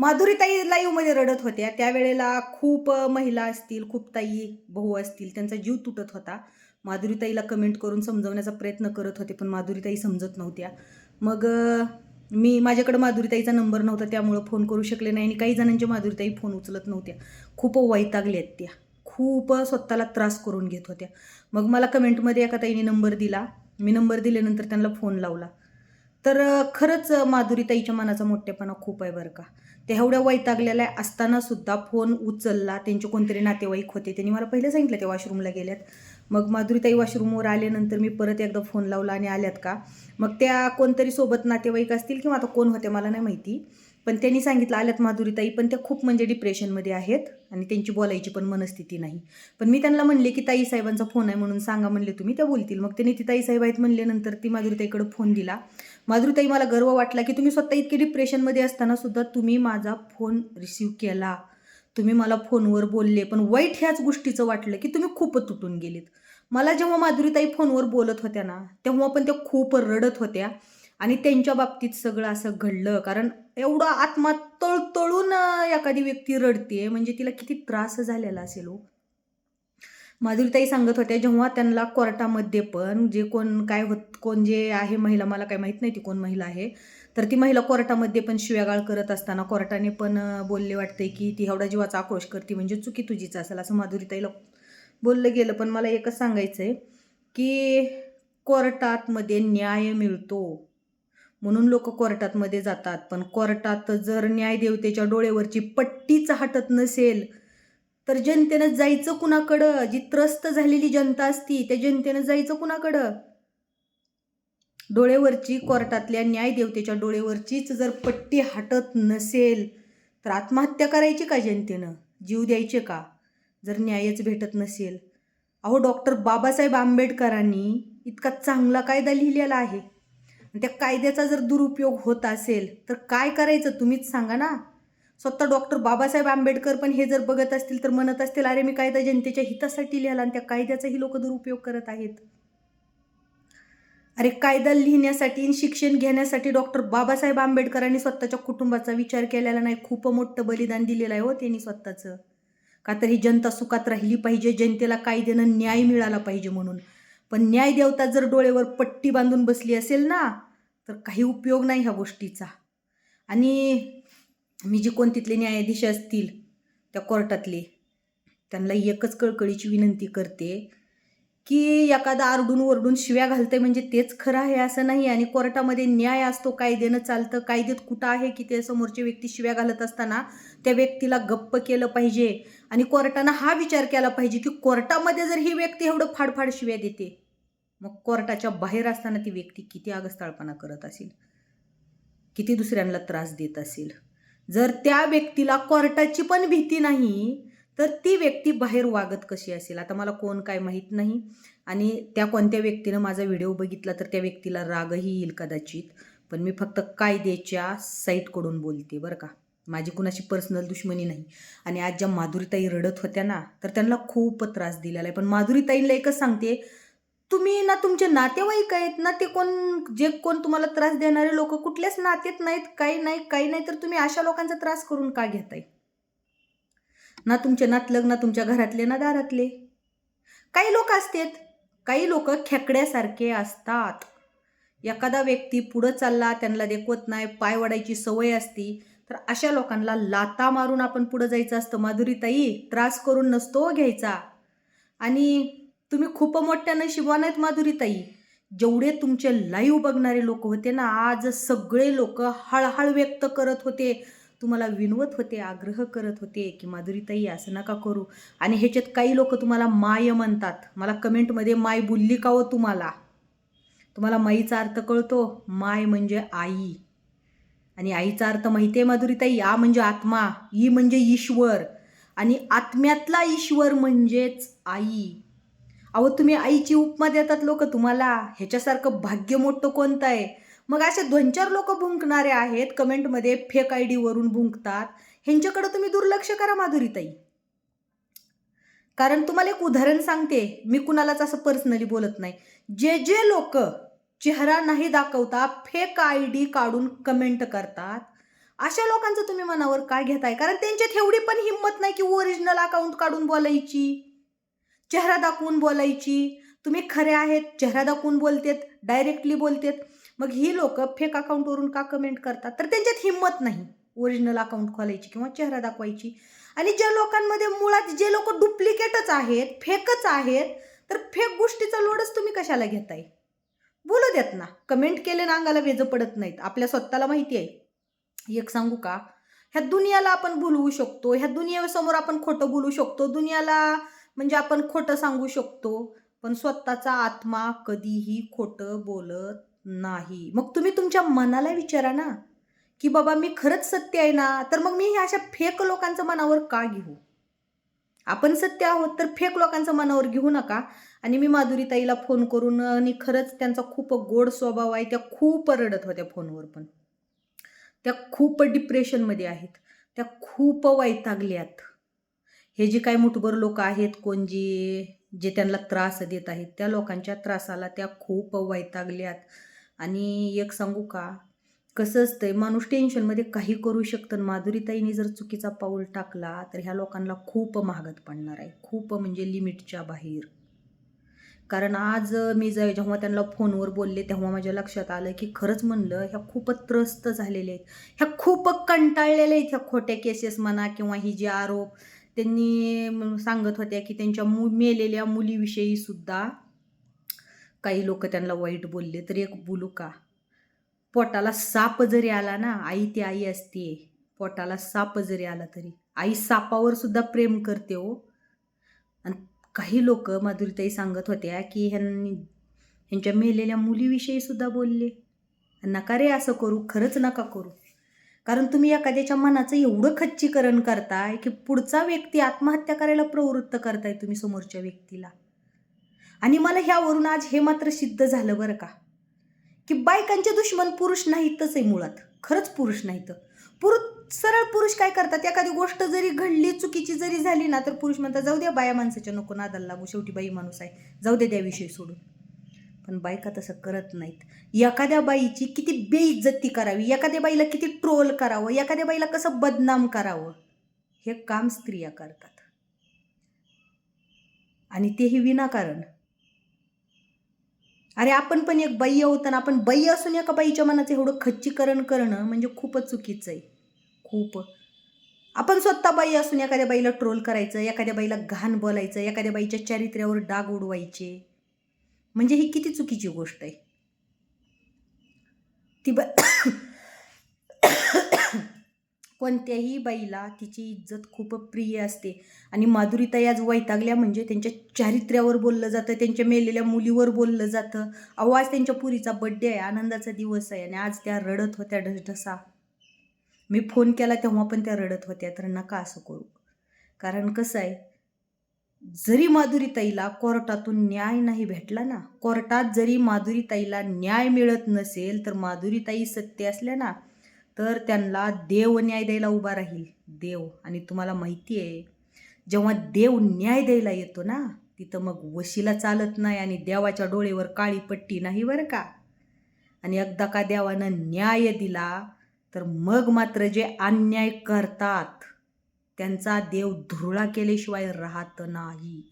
माधुरीताई लाईव्हमध्ये रडत होत्या. त्यावेळेला खूप महिला असतील खूप ताई भाऊ असतील त्यांचा जीव तुटत होता. माधुरीताईला कमेंट करून समजवण्याचा प्रयत्न करत होते पण माधुरीताई समजत नव्हत्या. मग मी माझ्याकडे माधुरीताईचा नंबर नव्हता त्यामुळं फोन करू शकले नाही आणि काही जणांचे माधुरीताई फोन उचलत नव्हत्या. खूप वैतागले आहेत त्या. खूप स्वतःला त्रास करून घेत होत्या. मग मला कमेंटमध्ये एका ताईने नंबर दिला. मी नंबर दिल्यानंतर त्यांना फोन लावला. तर खरंच माधुरीताईच्या मनाचा मोठेपणा खूप आहे बरं का. ते एवढ्या वैतागलेल्या असताना सुद्धा फोन उचलला. त्यांचे कोणतरी नातेवाईक होते त्यांनी मला पहिले सांगितलं ते वॉशरूमला गेल्यात. मग माधुरीताई वॉशरूमवर आल्यानंतर मी परत एकदा फोन लावला आणि आल्यात का? मग त्या कोणतरी सोबत नातेवाईक असतील किंवा आता कोण होते मला नाही माहिती. पण त्यांनी सांगितलं आल्यात माधुरीताई पण त्या खूप म्हणजे डिप्रेशनमध्ये आहेत आणि त्यांची बोलायची पण मनस्थिती नाही. पण मी त्यांना म्हणले की ताई साहेबांचा फोन आहे म्हणून सांगा म्हणले तुम्ही त्या बोलतील. मग त्यांनी ती ताई साहेब आहेत म्हणल्यानंतर ती माधुरीताईकडे फोन दिला. माधुरीताई मला गर्व वाटला की तुम्ही स्वतः इतके डिप्रेशनमध्ये असताना सुद्धा तुम्ही माझा फोन रिसीव केला. तुम्ही मला फोनवर बोलले. पण वाईट ह्याच गोष्टीचं वाटलं की तुम्ही खूप तुटून गेलेत. मला जेव्हा माधुरीताई फोनवर बोलत होत्या ना तेव्हा पण त्या खूप रडत होत्या आणि त्यांच्या बाबतीत सगळं असं घडलं. कारण एवढा आत्मा तळतळून एखादी व्यक्ती रडते म्हणजे तिला किती त्रास झालेला असेल हो. माधुरीताई सांगत होत्या जेव्हा त्यांना कोर्टामध्ये पण जे कोण काय होत कोण जे आहे महिला मला काय माहीत नाही ती कोण महिला आहे तर ती महिला कोर्टामध्ये पण शिव्यागाळ करत असताना कोर्टाने पण बोलले वाटते की ती एवढा जीवाचा आक्रोश करते म्हणजे चुकी तुझीच असेल असं माधुरीताईला बोललं गेलं. पण मला एकच सांगायचं आहे की कोर्टातमध्ये न्याय मिळतो. म्हणून लोक कोर्टातमध्ये जातात पण कोर्टात जर न्यायदेवतेच्या डोळेवरची पट्टीच हटत नसेल तर जनतेनं जायचं कुणाकडं? जी त्रस्त झालेली जनता असती त्या जनतेनं जायचं कुणाकडं? डोळेवरची कोर्टातल्या न्यायदेवतेच्या डोळेवरचीच जर पट्टी हटत नसेल तर आत्महत्या करायची का जनतेनं? जीव द्यायचे का? जर न्यायच भेटत नसेल. अहो डॉक्टर बाबासाहेब आंबेडकरांनी इतका चांगला कायदा लिहिलेला आहे. त्या कायद्याचा जर दुरुपयोग होत असेल तर काय करायचं तुम्हीच सांगा ना. स्वतः डॉक्टर बाबासाहेब आंबेडकर पण हे जर बघत असतील तर म्हणत असतील अरे मी कायदा जनतेच्या हितासाठी लिहिला आणि त्या कायद्याचाही लोक दुरुपयोग करत आहेत. अरे कायदा लिहिण्यासाठी आणि शिक्षण घेण्यासाठी डॉक्टर बाबासाहेब आंबेडकरांनी स्वतःच्या कुटुंबाचा विचार केलेला नाही. खूप मोठं बलिदान दिलेलं आहे हो त्यांनी स्वतःचं. का तर ही जनता सुखात राहिली पाहिजे जनतेला कायद्यानं न्याय मिळाला पाहिजे म्हणून. पण न्याय देवता जर डोळेवर पट्टी बांधून बसली असेल ना तर काही उपयोग नाही ह्या गोष्टीचा. आणि मी जी कोण तिथले न्यायाधीश असतील त्या कोर्टातले त्यांना एकच कळकळीची विनंती करते की एखादा आरडून ओरडून शिव्या घालते म्हणजे तेच खरं आहे असं नाही आणि कोर्टामध्ये न्याय असतो कायद्यानं चालतं कायद्यात कुठं आहे की ते समोरची व्यक्ती शिव्या घालत असताना त्या व्यक्तीला गप्प केलं पाहिजे आणि कोर्टानं हा विचार केला पाहिजे की कोर्टामध्ये जर ही व्यक्ती एवढं फाडफाड शिव्या देते मग कोर्टाच्या बाहेर असताना ती व्यक्ती किती आगस्ताळपणा करत असेल? किती दुसऱ्यांना त्रास देत असेल? जर त्या व्यक्तीला कोर्टाची पण भीती नाही तर ती व्यक्ती बाहेर वागत कशी असेल? आता मला कोण काय माहीत नाही. आणि त्या कोणत्या व्यक्तीनं माझा व्हिडिओ बघितला तर त्या व्यक्तीला रागही येईल कदाचित. पण मी फक्त कायद्याच्या साईटकडून बोलते बरं का. माझी कुणाशी पर्सनल दुश्मनी नाही. आणि आज ज्या माधुरीताई रडत होत्या ना तर त्यांना खूप त्रास दिलेला आहे. पण माधुरीताईला एकच सांगते तुम्ही ना तुमचे नातेवाईक आहेत ना ते कोण जे कोण तुम्हाला त्रास देणारे लोक कुठल्याच नातेत नाहीत काही नाही काही नाही तर तुम्ही अशा लोकांचा त्रास करून का घेताय? ना तुमचे नातलग ना तुमच्या घरातले ना दारातले. काही लोक असतात. काही लोक खेकड्यासारखे असतात. एखादा व्यक्ती पुढं चालला त्यांना देखवत नाही पाय वडायची सवय असती तर अशा लोकांना लाता मारून आपण पुढं जायचं असतं. माधुरीताई त्रास करून नसतो हो घ्यायचा. आणि तुम्ही खूप मोठ्या नशिबान आहेत माधुरीताई जेवढे तुमचे लाईव्ह बघणारे लोक होते ना आज सगळे लोक हळहळ व्यक्त करत होते. तुम्हाला विनवत होते आग्रह करत होते की माधुरीताई असं नका करू. आणि ह्याच्यात काही लोक तुम्हाला माय म्हणतात. मला कमेंटमध्ये माय बोलली का हो तुम्हाला? तुम्हाला माईचा अर्थ कळतो. माय म्हणजे आई. आणि आईचा अर्थ माहिती आहे माधुरीताई आ म्हणजे आत्मा ई म्हणजे ईश्वर. आणि आत्म्यातला ईश्वर म्हणजेच आई. अहो तुम्ही आईची उपमा देतात लोक तुम्हाला. ह्याच्यासारखं भाग्य मोठं कोणतं आहे? मग असे ध्वंचर लोक भुंकणारे आहेत कमेंटमध्ये फेक आय डीवरून भुंकतात. ह्यांच्याकडे तुम्ही दुर्लक्ष करा माधुरीताई कारण तुम्हाला एक उदाहरण सांगते मी कुणालाच असं पर्सनली बोलत नाही. जे जे लोक चेहरा नाही दाखवता फेक आय डी काढून कमेंट करतात. अशा लोकांचं तुम्ही मनावर काय घेताय? कारण त्यांच्यात एवढी पण हिंमत नाही की ओरिजिनल अकाउंट काढून बोलायची. चेहरा दाखवून बोलायची. तुम्ही खरे आहेत चेहरा दाखवून बोलतेत डायरेक्टली बोलतेत. मग ही लोक फेक अकाउंटवरून का कमेंट करतात? तर त्यांच्यात हिंमत नाही ओरिजिनल अकाउंट खोलायची किंवा चेहरा दाखवायची. आणि ज्या लोकांमध्ये मुळात जे लोक डुप्लिकेटच आहेत फेकच आहेत तर फेक गोष्टीचा लोडच तुम्ही कशाला घेताय? बोलू देत ना. कमेंट केले ना अंगाला वेज पडत नाहीत. आपल्या स्वतःला माहिती आहे. एक सांगू का? ह्या दुनियाला आपण बोलवू शकतो. ह्या दुनियेसमोर आपण खोटं बोलू शकतो. दुनियाला म्हणजे आपण खोटं सांगू शकतो. पण स्वतःचा आत्मा कधीही खोटं बोलत नाही. मग तुम्ही तुमच्या मनाला विचारा ना की बाबा मी खरंच सत्य आहे ना तर मग मी ह्या अशा फेक लोकांचं मनावर का घेऊ? आपण सत्य आहोत तर फेक लोकांचं मनावर घेऊ नका. आणि मी माधुरीताईला फोन करून आणि खरंच त्यांचा खूप गोड स्वभाव आहे त्या खूप रडत होत्या फोनवर पण. त्या खूप डिप्रेशनमध्ये आहेत. त्या खूप वैतागल्यात. हे जे काही मुठभर लोक आहेत कोण जे जे त्यांना त्रास देत आहेत त्या लोकांच्या त्रासाला त्या खूप वैतागल्यात. आणि एक सांगू का? कसं असतंय माणूस टेन्शनमध्ये काही करू शकतं माधुरीताईने जर चुकीचा पाऊल टाकला तर ह्या लोकांना खूप महागत पडणार आहे. खूप म्हणजे लिमिटच्या बाहेर. कारण आज मी जे जेव्हा त्यांना फोनवर बोलले तेव्हा माझ्या लक्षात आलं की खरंच म्हणलं ह्या खूपच त्रस्त झालेल्या आहेत. ह्या खूप कंटाळलेल्या आहेत ह्या खोट्या केसेस म्हणा किंवा ही जे आरोप. त्यांनी सांगत होत्या की त्यांच्या मु मेलेल्या मुलीविषयी सुद्धा काही लोक त्यांना वाईट बोलले तरी एक बोलू का? पोटाला साप जरी आला ना आई ती आई असते पोटाला साप जरी आला तरी. आई सापावर सुद्धा प्रेम करते हो. आणि काही लोक माधुरीताई सांगत होत्या की ह्यांनी ह्यांच्या मेलेल्या मुलीविषयी सुद्धा बोलले. नका रे असं करू खरंच नका करू. कारण तुम्ही एखाद्याच्या मनाचं एवढं खच्चीकरण करताय की पुढचा व्यक्ती आत्महत्या करायला प्रवृत्त करताय तुम्ही समोरच्या व्यक्तीला. आणि मला ह्यावरून आज हे मात्र सिद्ध झालं बरं का? की बायकांचे दुश्मन पुरुष नाहीतच आहे मुळात. खरंच पुरुष नाहीत. पुरुष सरळ पुरुष काय करतात? एखादी गोष्ट जरी घडली चुकीची जरी झाली ना तर पुरुष म्हणतात जाऊ द्या बाया माणसाच्या नको नादाला लागू शेवटी बाई माणूस आहे. जाऊ द्या त्या विषयी सोडून. पण बायका तसं करत नाहीत. एखाद्या बाईची किती बेइज्जती करावी एखाद्या बाईला किती ट्रोल करावं एखाद्या बाईला कसं बदनाम करावं हे काम स्त्रिया करतात. आणि तेही विनाकारण. अरे आपण पण एक बाई आहोत आणि आपण बाई असून एका बाईच्या मनाचं एवढं खच्चीकरण करणं म्हणजे खूपच चुकीचं आहे. खूप. आपण स्वतः बाई असून एखाद्या बाईला ट्रोल करायचं एखाद्या बाईला घाण बोलायचं एखाद्या बाईच्या चारित्र्यावर डाग उडवायचे. म्हणजे ही किती चुकीची गोष्ट आहे. ती ब कोणत्याही बाईला तिची इज्जत खूप प्रिय असते. आणि माधुरीताई आज वैतागल्या म्हणजे त्यांच्या चारित्र्यावर बोललं जातं त्यांच्या मेलेल्या मुलीवर बोललं जातं. अहो आज त्यांच्या पुरीचा बड्डे आहे आनंदाचा दिवस आहे आणि आज त्या रडत होत्या ढसढसा. मी फोन केला तेव्हा पण त्या रडत होत्या तर नका असं करू. कारण कसं आहे जरी माधुरीताईला कोर्टातून न्याय नाही भेटला ना कोर्टात जरी माधुरीताईला न्याय मिळत नसेल तर माधुरीताई सत्य असल्या ना तर त्यांना देव न्याय द्यायला उभा राहील. देव. आणि तुम्हाला माहिती आहे जेव्हा देव न्याय द्यायला येतो ना तिथं मग वशीला चालत नाही आणि देवाच्या डोळेवर काळी पट्टी नाही बरं का? आणि एकदा का देवानं न्याय दिला तर मग मात्र जे अन्याय करतात त्यांचा देव धुरळा केल्याशिवाय राहत नाही.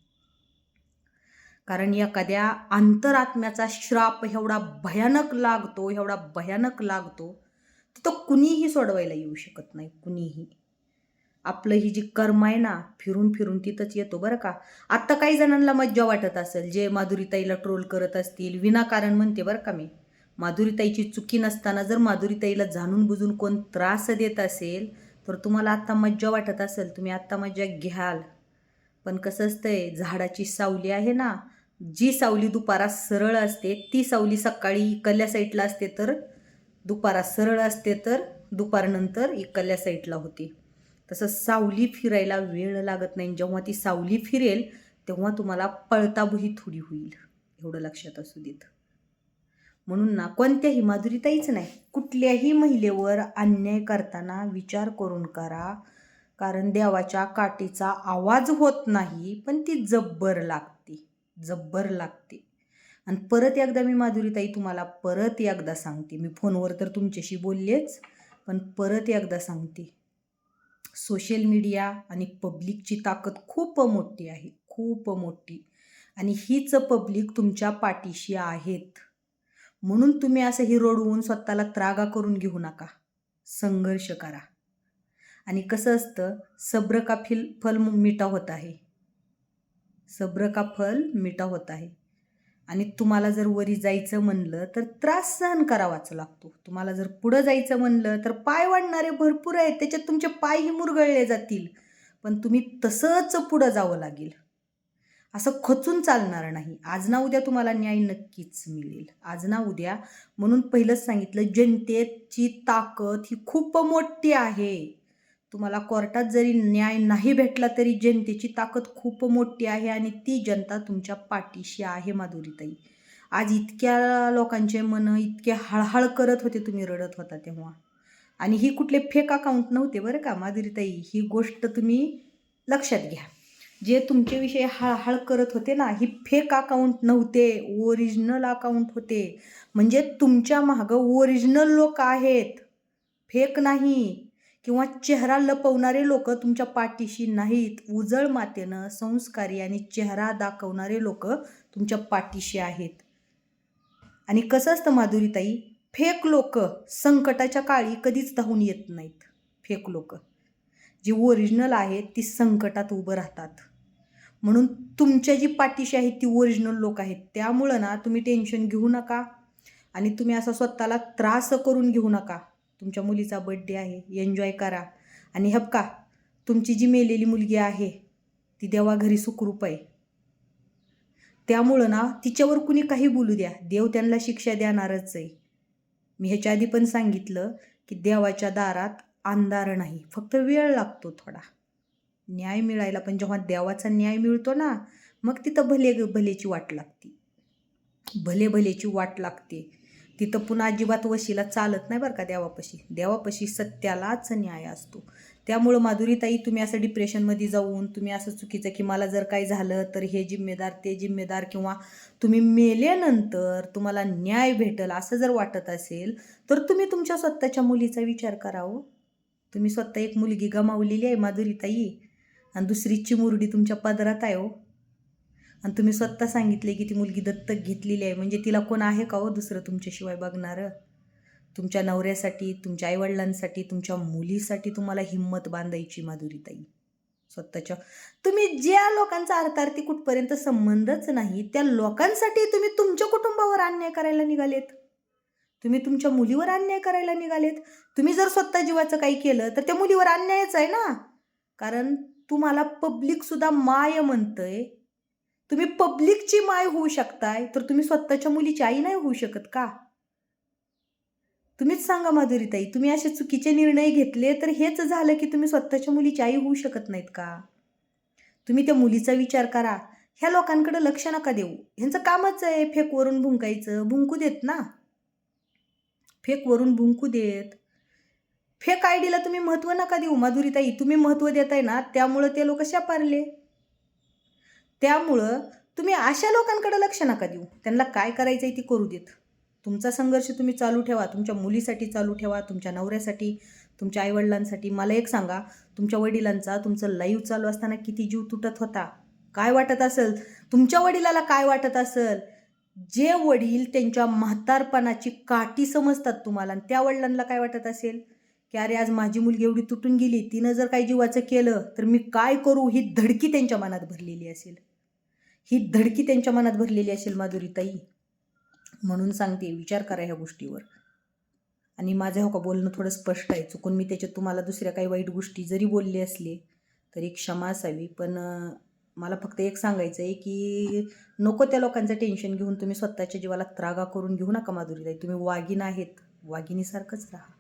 कारण एखाद्या अंतरात्म्याचा श्राप एवढा भयानक लागतो एवढा भयानक लागतो तिथं कुणीही सोडवायला येऊ शकत नाही कुणीही. आपलं ही जी कर्म आहे ना फिरून फिरून तिथंच येतो बरं का. आत्ता काही जणांना मज्जा वाटत असेल जे माधुरीताईला ट्रोल करत असतील विनाकारण म्हणते बरं का मी. माधुरीताईची चुकी नसताना जर माधुरीताईला जाणून बुजून कोण त्रास देत असेल तर तुम्हाला आत्ता मज्जा वाटत असेल तुम्ही आत्ता मज्जा घ्याल. पण कसं असतंय झाडाची सावली आहे ना जी सावली दुपारा सरळ असते ती सावली सकाळी इकडल्या साईडला असते तर दुपारा सरळ असते तर दुपारनंतर इकडल्या साईडला होते. तसं सावली फिरायला वेळ लागत नाही. जेव्हा ती सावली फिरेल तेव्हा तुम्हाला पळताबुही थोडी होईल एवढं लक्षात असू देत. म्हणून ना कोणत्याही माधुरीताईच नाही कुठल्याही महिलेवर अन्याय करताना विचार करून करा. कारण देवाच्या काठीचा आवाज होत नाही पण ती जब्बर लागते जब्बर लागते. आणि परत एकदा मी माधुरीताई तुम्हाला परत एकदा सांगते. मी फोनवर तर तुमच्याशी बोललेच पण परत एकदा सांगते. सोशल मीडिया आणि पब्लिकची ताकद खूप मोठी आहे खूप मोठी. आणि हीच पब्लिक तुमच्या पाठीशी आहेत. म्हणून तुम्ही असं ही रडवून स्वतःला त्रागा करून घेऊ नका. संघर्ष करा. आणि कसं असतं सब्र का फिल फल मिठा होत आहे. सब्र का फल मिठा होत आहे. आणि तुम्हाला जर वरी जायचं म्हणलं तर त्रास सहन करावाच लागतो. तुम्हाला जर पुढं जायचं म्हणलं तर पाय वाढणारे भरपूर आहेत त्याच्यात तुमचे पायही मुरगळले जातील. पण तुम्ही तसंच पुढं जावं लागेल. असं खचून चालणार नाही. आज ना उद्या तुम्हाला न्याय नक्कीच मिळेल. आज ना उद्या म्हणून पहिलंच सांगितलं जनतेची ताकद ही खूप मोठी आहे. तुम्हाला कोर्टात जरी न्याय नाही भेटला तरी जनतेची ताकद खूप मोठी आहे आणि ती जनता तुमच्या पाठीशी आहे माधुरीताई. आज इतक्या लोकांचे मन इतके हळहळ करत होते तुम्ही रडत होता तेव्हा. आणि ही कुठले फेक अकाउंट नव्हते बरं का माधुरीताई? ही गोष्ट तुम्ही लक्षात घ्या. जे तुमच्याविषयी हळहळ करत होते ना ही फेक अकाउंट नव्हते ओरिजिनल अकाउंट होते. म्हणजे तुमच्या मागं ओरिजिनल लोक आहेत. फेक नाही. किंवा चेहरा लपवणारे लोक तुमच्या पाठीशी नाहीत उजळ मातेनं संस्कारी आणि चेहरा दाखवणारे लोक तुमच्या पाठीशी आहेत. आणि कसं असतं माधुरीताई? फेक लोक संकटाच्या काळी कधीच धावून येत नाहीत. फेक लोक. जी ओरिजिनल आहेत ती संकटात उभं राहतात. म्हणून तुमच्या जी पाठीशी आहेत ती ओरिजिनल लोक आहेत. त्यामुळं ना तुम्ही टेन्शन घेऊ नका. आणि तुम्ही असा स्वतःला त्रास करून घेऊ नका. तुमच्या मुलीचा बड्डे आहे एन्जॉय करा. आणि हप का तुमची जी मेलेली मुलगी आहे ती देवा घरी सुखरूप आहे. त्यामुळं ना तिच्यावर कुणी काही बोलू द्या. देव त्यांना शिक्षा देणारच आहे. मी ह्याच्या आधी पण सांगितलं की देवाच्या दारात अंधार नाही फक्त वेळ लागतो थोडा. न्याय मिळायला पण जेव्हा देवाचा न्याय मिळतो ना मग तिथं भले भलेची वाट लागते. भले भलेची वाट लागते. तिथं पुन्हा अजिबात वशीला चालत नाही बरं का देवापाशी. देवापाशी सत्यालाच न्याय असतो. त्यामुळं माधुरीताई तुम्ही असं डिप्रेशनमध्ये जाऊन तुम्ही असं चुकीचं की मला जर काही झालं तर हे जिम्मेदार ते जिम्मेदार किंवा तुम्ही मेल्यानंतर तुम्हाला न्याय भेटल असं जर वाटत असेल तर तुम्ही तुमच्या स्वतःच्या मुलीचा विचार करावं हो. तुम्ही स्वतः एक मुलगी गमावलेली आहे माधुरीताई. आणि दुसरी चिमुरडी तुमच्या पदरात आहे हो. आणि तुम्ही स्वतः सांगितले की ती मुलगी दत्तक घेतलेली आहे. म्हणजे तिला कोण आहे का हो दुसरं तुमच्याशिवाय बघणारं? तुमच्या नवऱ्यासाठी तुमच्या आईवडिलांसाठी तुमच्या मुलीसाठी तुम्हाला हिंमत बांधायची माधुरीताई स्वतःच्या. तुम्ही ज्या लोकांचा अर्थार्थी कुठपर्यंत संबंधच नाही त्या लोकांसाठी तुम्ही तुमच्या कुटुंबावर अन्याय करायला निघालेत. तुम्ही तुमच्या मुलीवर अन्याय करायला निघालेत. तुम्ही जर स्वतः जीवाचं काही केलं तर त्या मुलीवर अन्यायच आहे ना? कारण तुम्हाला पब्लिकसुद्धा माय म्हणतंय तुम्ही पब्लिकची माय होऊ शकताय तर तुम्ही स्वतःच्या मुलीची आई नाही होऊ शकत का? तुम्हीच सांगा माधुरीताई तुम्ही असे चुकीचे निर्णय घेतले तर हेच झालं की तुम्ही स्वतःच्या मुलीची आई होऊ शकत नाहीत का? तुम्ही त्या मुलीचा विचार करा. ह्या लोकांकडे लक्ष नका देऊ. ह्यांचं कामच आहे फेकवरून भुंकायचं. भुंकू देत ना. फेकवरून भुंकू देत. फेक आयडीला तुम्ही महत्त्व नका देऊ माधुरीताई. तुम्ही महत्त्व देताय ना त्यामुळं ते लोक शापारले त्यामुळं तुम्ही अशा लोकांकडे लक्ष नका देऊ. त्यांना काय करायचं आहे ती करू देत. तुमचा संघर्ष तुम्ही चालू ठेवा. तुमच्या मुलीसाठी चालू ठेवा. तुमच्या नवऱ्यासाठी तुमच्या आईवडिलांसाठी. मला एक सांगा. तुमच्या वडिलांचा तुमचं लाईव्ह चालू असताना किती जीव तुटत होता? काय वाटत असेल? तुमच्या वडिलाला काय वाटत असेल? जे वडील त्यांच्या म्हातारपणाची काठी समजतात तुम्हाला आणि त्या वडिलांना काय वाटत असेल? की अरे आज माझी मुलगी एवढी तुटून गेली. तिनं जर काही जीवाचं केलं तर मी काय करू? ही धडकी त्यांच्या मनात भरलेली असेल. ही धडकी त्यांच्या मनात भरलेली असेल माधुरीताई म्हणून सांगते विचार करा ह्या गोष्टीवर. आणि माझं हो का बोलणं थोडं स्पष्ट आहे चुकून मी त्याच्यात तुम्हाला दुसऱ्या काही वाईट गोष्टी जरी बोलले असले तरी क्षमा असावी. पण मला फक्त एक सांगायचं आहे की नको त्या लोकांचं टेन्शन घेऊन तुम्ही स्वतःच्या जीवाला त्रागा करून घेऊ नका माधुरीताई तुम्ही वाघीण आहेत. वाघिणीसारखंच राहा.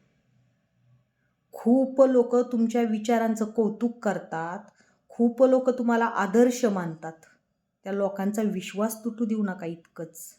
खूप लोक तुमच्या विचारांचं कौतुक करतात. खूप लोक तुम्हाला आदर्श मानतात. त्या लोकांचा विश्वास तुटू देऊ नका इतकंच.